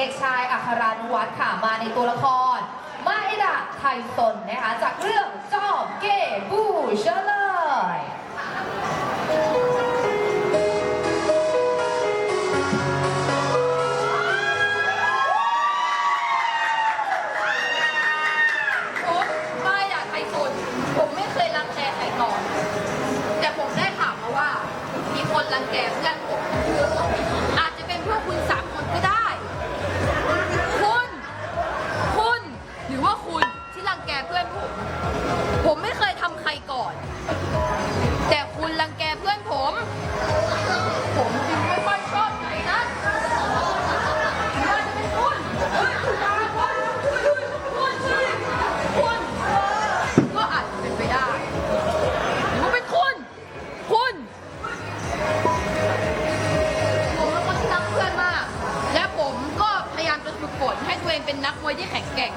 ด็กชายอัครานุวัฒน์ค่ะมาในตัวละคร มาเอดะไทซนนะคะจากเรื่องจอมเก้บูเชลยผมไม่อยากใครสนผมไม่เคยรังแกใครก่อน แต่ผมได้ข่าวมาว่า มีคนรังแกเพื่อนผม เพื่อนผม ผมไม่เคยทำใครก่อน แต่คุณรังแกเพื่อนผม ผมจึงไม่ค่อยชอบใครนะน่าจะเป็นคุณเฮ้ยคุณตาคุณคุณคุณคุณก็อาจจะเป็นไปได้หรือว่าเป็นคุณ คุณ ผมเป็นคนที่รักเพื่อนมาก และผมก็พยายามจะฝึกฝนให้ตัวเองเป็นนักมวยที่แข็งแกร่ง